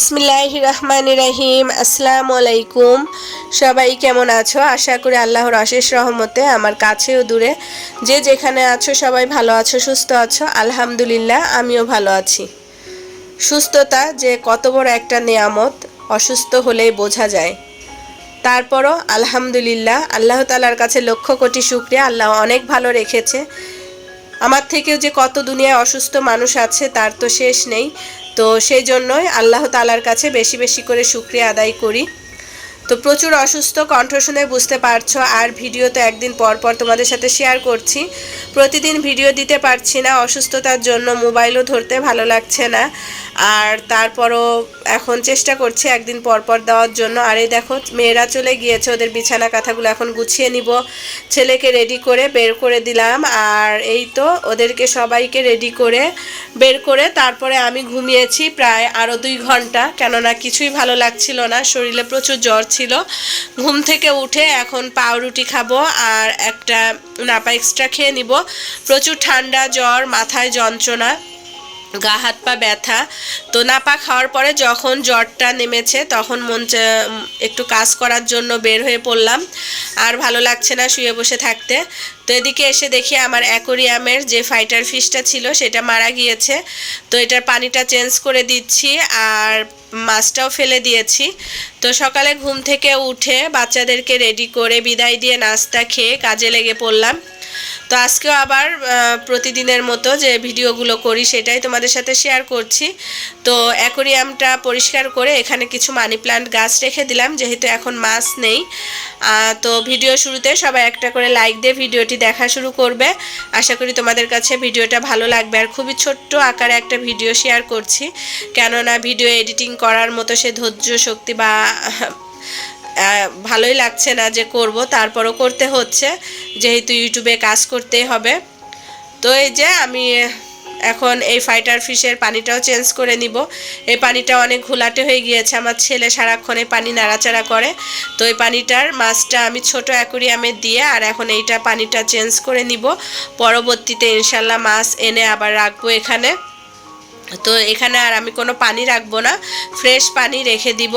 বিসমিল্লাহ রহমান রাহিম, আসসালামু আলাইকুম। সবাই কেমন আছো? আশা করি আল্লাহর অশেষ রহমতে আমার কাছেও দূরে। যে যেখানে আছো, সবাই ভালো আছো, সুস্থ আছো? আলহামদুলিল্লাহ, আমিও ভালো আছি। সুস্থতা যে কত বড় একটা নেয়ামত, অসুস্থ হলেই বোঝা যায়। তারপরও আলহামদুলিল্লাহ, আল্লাহ তালার কাছে লক্ষ কোটি শুক্রিয়া। আল্লাহ অনেক ভালো রেখেছে। আমার থেকেও যে কত দুনিয়ায় অসুস্থ মানুষ আছে, তার তো শেষ নেই। তো সেই জন্যই আল্লাহ তালার কাছে বেশি বেশি করে শুক্রিয়া আদায় করি। তো প্রচুর অসুস্থ, কণ্ঠ শুনে বুঝতে পারছ, আর ভিডিও তো একদিন পর পর তোমাদের সাথে শেয়ার করছি। প্রতিদিন ভিডিও দিতে পারছি না, অসুস্থতার জন্য মোবাইলও ধরতে ভালো লাগছে না। আর তারপরও এখন চেষ্টা করছি একদিন পর পর দেওয়ার জন্য। আর এই দেখো, মেয়েরা চলে গিয়েছে, ওদের বিছানা কাঁথাগুলো এখন গুছিয়ে নিব। ছেলেকে রেডি করে বের করে দিলাম। আর এই তো, ওদেরকে সবাইকে রেডি করে বের করে তারপরে আমি ঘুমিয়েছি প্রায় আরও দুই ঘণ্টা। কেননা কিছুই ভালো লাগছিল না, শরীরে প্রচুর জ্বর ছিল। ঘুম থেকে উঠে এখন পাউরুটি খাব আর একটা নাপা এক্সট্রা খেয়ে নিব। প্রচুর ঠান্ডা, জ্বর, মাথায় যন্ত্রণা। গা, হাত, পা ব্যথা। তো নাপা খাওয়ার পরে যখন জ্বরটা নেমেছে, তখন মন একটু কাজ করার জন্য বের হয়ে পড়লাম। আর ভালো লাগছে না শুয়ে বসে থাকতে। তো এদিকে এসে দেখি আমার অ্যাকোরিয়ামের যে ফাইটার ফিশটা ছিল, সেটা মারা গিয়েছে। তো এটার পানিটা চেঞ্জ করে দিচ্ছি আর মাছটাও ফেলে দিয়েছি। তো সকালে ঘুম থেকে উঠে বাচ্চাদেরকে রেডি করে বিদায় দিয়ে নাস্তা খেয়ে কাজে লেগে পড়লাম। তো আজকেও আবার প্রতিদিনের মতো যে ভিডিওগুলো করি সেটাই তোমাদের সাথে শেয়ার করছি। তো অ্যাকোরিয়ামটা পরিষ্কার করে এখানে কিছু মানি প্লান্ট গাছ রেখে দিলাম, যেহেতু এখন মাছ নেই। তো ভিডিও শুরুতে সবাই একটা করে লাইক দিয়ে ভিডিওটি দেখা শুরু করবে। আশা করি তোমাদের কাছে ভিডিওটা ভালো লাগবে। আর খুবই ছোট্ট আকারে একটা ভিডিও শেয়ার করছি। কেননা ভিডিও এডিটিং করার মতো সে ধৈর্য, শক্তি বা ভালোই লাগছে না যে করব, তারপরও করতে হচ্ছে, যেহেতু ইউটিউবে কাজ করতেই হবে। তো এই যে আমি এখন এই ফাইটার ফিশের পানিটাও চেঞ্জ করে নিব। এই পানিটা অনেক ঘোলাটে হয়ে গিয়েছে, আমার ছেলে সারাক্ষণ পানি নাড়াচাড়া করে। তো এই পানিটার মাছটা আমি ছোট অ্যাকোরিয়ামে দিয়ে আর এখন এইটা পানিটা চেঞ্জ করে নিব। পরবর্তীতে ইনশাল্লাহ মাছ এনে আবার রাখব এখানে। তো এখানে আর আমি কোনো পানি রাখব না ফ্রেশ পানি রেখে দিব।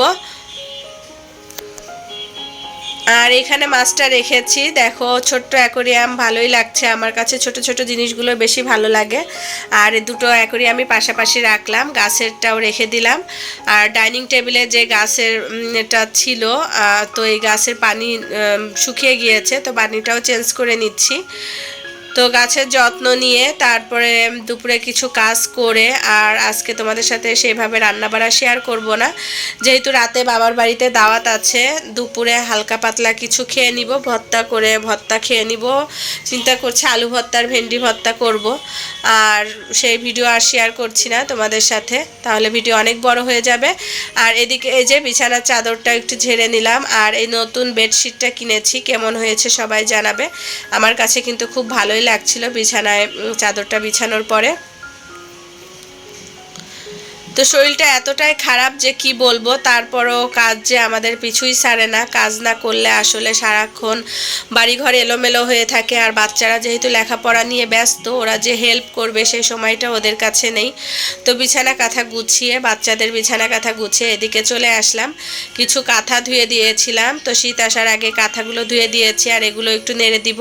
আর এখানে মাছটা রেখেছি। দেখো, ছোট্ট অ্যাকোরিয়াম, ভালোই লাগছে। আমার কাছে ছোট ছোট জিনিসগুলো বেশি ভালো লাগে। আর দুটো অ্যাকোরিয়ামই পাশাপাশি রাখলাম। গাছেরটাও রেখে দিলাম। আর ডাইনিং টেবিলে যে গাছের এটা ছিল তো এই গাছের পানি শুকিয়ে গিয়েছে। তো পানিটাও চেঞ্জ করে নিচ্ছি। তো গাছের যত্ন নিয়ে তারপরে দুপুরে কিছু কাজ করে আর আজকে তোমাদের সাথে সেভাবে রান্নাবাড়া শেয়ার করব না। যেহেতু রাতে বাবার বাড়িতে দাওয়াত আছে, দুপুরে হালকা পাতলা কিছু খেয়ে নিব, ভর্তা করে ভর্তা খেয়ে নিব। চিন্তা করছি আলু ভর্তার ভেন্ডি ভর্তা করব। আর সেই ভিডিও আর শেয়ার করছি না তোমাদের সাথে, তাহলে ভিডিও অনেক বড় হয়ে যাবে। আর এদিকে এই যে বিছানার চাদরটা একটু ঝেড়ে নিলাম, আর এই নতুন বেডশিটটা কিনেছি, কেমন হয়েছে সবাই জানাবে। আমার কাছে কিন্তু খুব ভালোই লাগছিল বিছানায় চাদরটা বিছানোর পরে। তো শরীরটা এতটাই খারাপ যে কি বলব? তারপরও কাজ যে আমাদের পিছুই সারে না, কাজ না করলে আসলে সারাক্ষণ বাড়িঘর এলোমেলো হয়ে থাকে। আর বাচ্চারা যেহেতু লেখাপড়া নিয়ে ব্যস্ত, ওরা যে হেল্প করবে সেই সময়টা ওদের কাছে নেই। তো বিছানা কাঁথা গুছিয়ে, বাচ্চাদের বিছানা কাঁথা গুছিয়ে এদিকে চলে আসলাম। কিছু কাঁথা ধুয়ে দিয়েছিলাম। তো শীত আসার আগে কাঁথাগুলো ধুয়ে দিয়েছি আর এগুলো একটু নেড়ে দিব।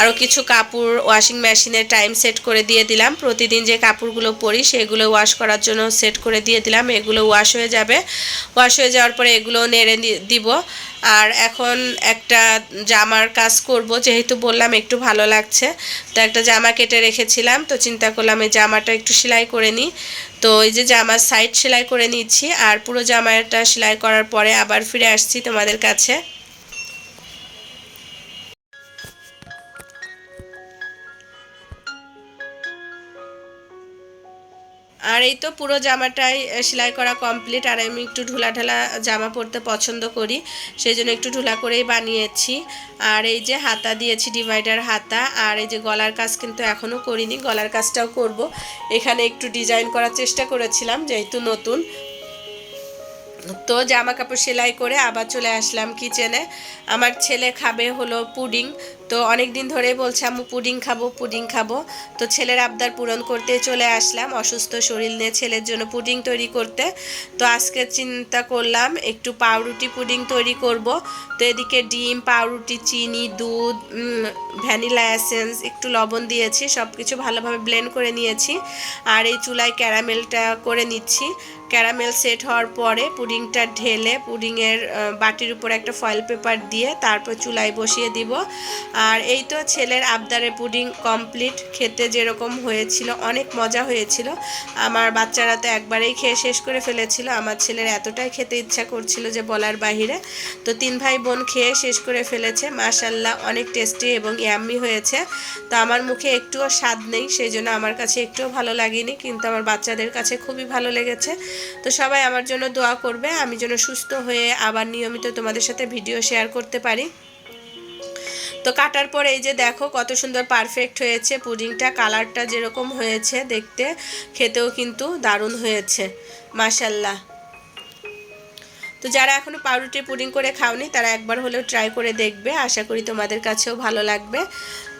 আরও কিছু কাপড় ওয়াশিং মেশিনে টাইম সেট করে দিয়ে দিলাম। প্রতিদিন যে কাপড়গুলো পরি, সেগুলো ওয়াশ করার জন্য সেট করে দিয়ে দিলাম, এগুলো ওয়াশ হয়ে যাবে। ওয়াশ হয়ে যাওয়ার পরে এগুলো নেড়ে দিব। আর এখন একটা জামার কাজ করব, যেহেতু বললাম একটু ভালো লাগছে। তো একটা জামা কেটে রেখেছিলাম, তো চিন্তা করলাম এই জামাটা একটু সেলাই করে নিই। তো এই যে জামার সাইড সেলাই করে নিচ্ছি, আর পুরো জামাটা সেলাই করার পরে আবার ফিরে আসছি তোমাদের কাছে। আর এই তো পুরো জামাটাই সেলাই করা কমপ্লিট আর আমি একটু ঢুলা ঢালা জামা পরতে পছন্দ করি, সেই জন্য একটু ঢুলা করেই বানিয়েছি। আর এই যে হাতা দিয়েছি ডিভাইডার হাতা, আর এই যে গলার কাজ কিন্তু এখনও করিনি, গলার কাজটাও করব। এখানে একটু ডিজাইন করার চেষ্টা করেছিলাম, যেহেতু নতুন। তো জামা কাপড় সেলাই করে আবার চলে আসলাম কিচেনে আমার ছেলে খাবে হলো পুডিং তো অনেক দিন ধরেই বলছে, আম্মু, পুডিং খাব পুডিং খাব। তো ছেলের আবদার পূরণ করতে চলে আসলাম, অসুস্থ শরীর নিয়ে ছেলের জন্য পুডিং তৈরি করতে। তো আজকে চিন্তা করলাম, একটু পাউরুটি পুডিং তৈরি করব। তো এদিকে ডিম, পাউরুটি, চিনি, দুধ ভ্যানিলা এসেন্স, একটু লবণ দিয়েছি সব কিছু ভালোভাবে ব্লেন্ড করে নিয়েছি। আর এই চুলায় ক্যারামেলটা করে নিচ্ছি। ক্যারামেল সেট হওয়ার পরে পুডিংটা ঢেলে পুডিংয়ের বাটির উপর একটা ফয়েল পেপার দিয়ে তারপর চুলায় বসিয়ে দিব। আর এই তো ছেলের আবদারে পুডিং কমপ্লিট খেতে যেরকম হয়েছিল, অনেক মজা হয়েছিল। আমার বাচ্চারা তো একবারেই খেয়ে শেষ করে ফেলেছিল। আমার ছেলের এতটাই খেতে ইচ্ছা করছিল যে বলার বাহিরে। তো তিন ভাই বোন খেয়ে শেষ করে ফেলেছে। মাশাল্লাহ অনেক টেস্টি এবং ইয়াম্মি হয়েছে। তো আমার মুখে একটুও স্বাদ নেই, সেই জন্য আমার কাছে একটুও ভালো লাগেনি। কিন্তু আমার বাচ্চাদের কাছে খুবই ভালো লেগেছে। তো সবাই আমার জন্য দোয়া করবে, আমি যেন সুস্থ হয়ে আবার নিয়মিত তোমাদের সাথে ভিডিও শেয়ার করতে পারি। তো কাটার পর এই যে দেখো কত সুন্দর পারফেক্ট হয়েছে পুডিংটা কালারটা যেরকম হয়েছে দেখতে, খেতেও কিন্তু দারুণ হয়েছে, মাশাল্লাহ। তো যারা এখনও পাউরুটি পুডিং করে খাওনি, তারা একবার হলেও ট্রাই করে দেখবে। আশা করি তোমাদের কাছেও ভালো লাগবে।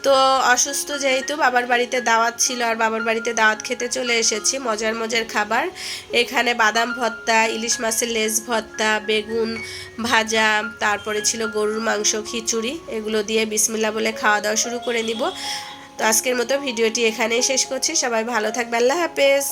তো অসুস্থ যেহেতু, বাবার বাড়িতে দাওয়াত ছিল আর বাবার বাড়িতে দাওয়াত খেতে চলে এসেছি। মজার মজার খাবার। এখানে বাদাম ভর্তা, ইলিশ মাছের লেজ ভর্তা, বেগুন ভাজা, তারপরে ছিল গরুর মাংস, খিচুড়ি। এগুলো দিয়ে বিসমিল্লা বলে খাওয়া দাওয়া শুরু করে নিব তো আজকের মতো ভিডিওটি এখানেই শেষ করছি। সবাই ভালো থাকবে আল্লাহ হাফেজ।